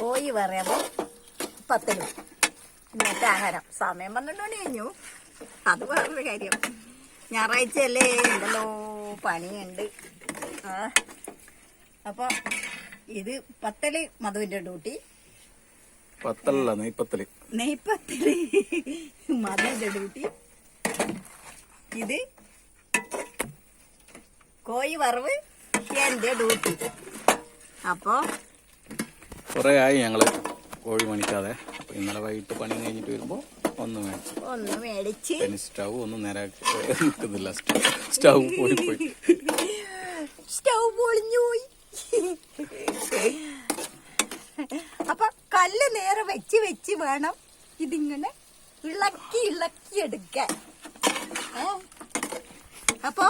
കോഴി പത്ത് രൂപ ഇന്നത്തെ ആഹാരം. സമയം പന്ത്രണ്ട് മണി കഴിഞ്ഞു. അത് വേറൊരു കാര്യം. ഞായറാഴ്ചയല്ലേ? ഉണ്ടല്ലോ. പണിയുണ്ട്. ആ. അപ്പൊ ഇത് പത്തൽ മധുവിന്റെ ഡ്യൂട്ടി. പത്തല്ല നെയ്പ്പത്തൽ നെയ്പത്തൽ മധുവിന്റെ ഡ്യൂട്ടി. ഇത് കോഴി വറവ് എന്റെ ഡ്യൂട്ടി. അപ്പോ കുറെ ആയി ഞങ്ങൾ കോഴി മണിക്കാതെ ഇന്നലെ വൈകിട്ട് പണി കഴിഞ്ഞിട്ട് വരുമ്പോ ഒന്ന് മേടിച്ചു. ഒന്ന് മേടിച്ച്. പിന്നെ സ്റ്റൗ ഒന്നും നേരാക്കി നിൽക്കുന്നില്ല. സ്റ്റൗ പോയി പോയി. സ്റ്റൗ പൊളിഞ്ഞു പോയി. അപ്പൊ കല്ല് നേരെ വെച്ച് വെച്ച് വേണം ഇതിങ്ങനെ ഇളക്കി ഇളക്കി എടുക്കാൻ? അപ്പൊ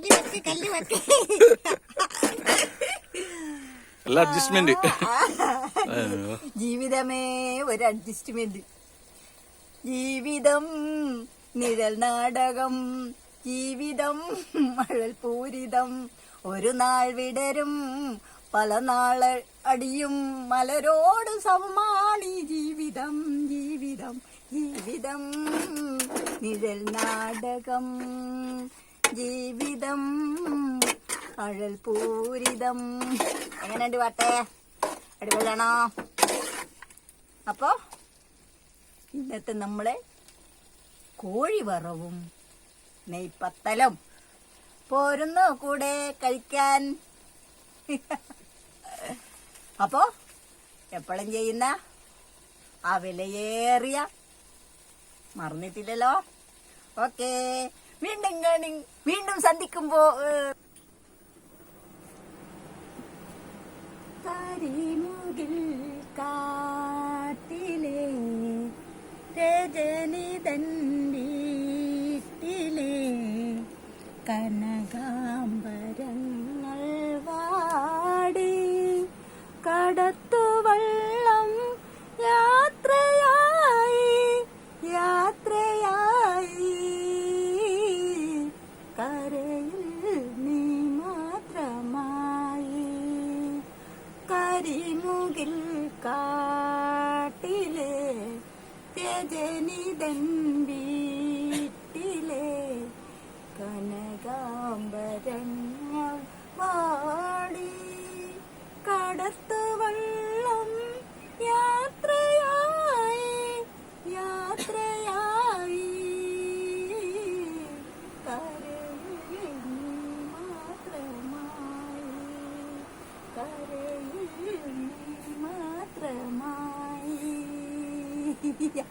കല്ല് വെക്ക് കല്ല് വെക്ക് എല്ലാ അഡ്ജസ്റ്റ്മെന്റ് ജീവിതമേ ഒരു അഡ്ജസ്റ്റ്മെന്റ് ജീവിതം നിഴൽ നാടകം ജീവിതം മഴൽ പൂരിതം. ഒരു നാൾ വിടരും പല നാൾ അടിയും മലരോട് സമ്മാണി ജീവിതം ജീവിതം ജീവിതം. നിഴൽ നാടകം ജീവിതം അഴൽ പൂരിതം. എങ്ങനെയുണ്ട് പാട്ടേ? അടിപൊളിയാണോ? അപ്പോ ഇന്നത്തെ നമ്മളെ കോഴി വറവും നെയ്പ്പത്തലും പോരുന്നു കൂടെ കഴിക്കാൻ. അപ്പോ എപ്പോഴും ചെയ്യുന്ന ആ വിലയേറിയ മറന്നിട്ടില്ലല്ലോ? ഓക്കെ. വീണ്ടും വീണ്ടും സന്ധിക്കുമ്പോ കരിമുകിൽ കാട്ടിലെ രജനിതൻ വീട്ടിലെ കനകാംബരങ്ങൾ വാടി കടത്തുവള്ളം രജനിതൻ വീട്ടിലെ കനകാംബരങ്ങൾ വാടി കടത്തു 嘿呀。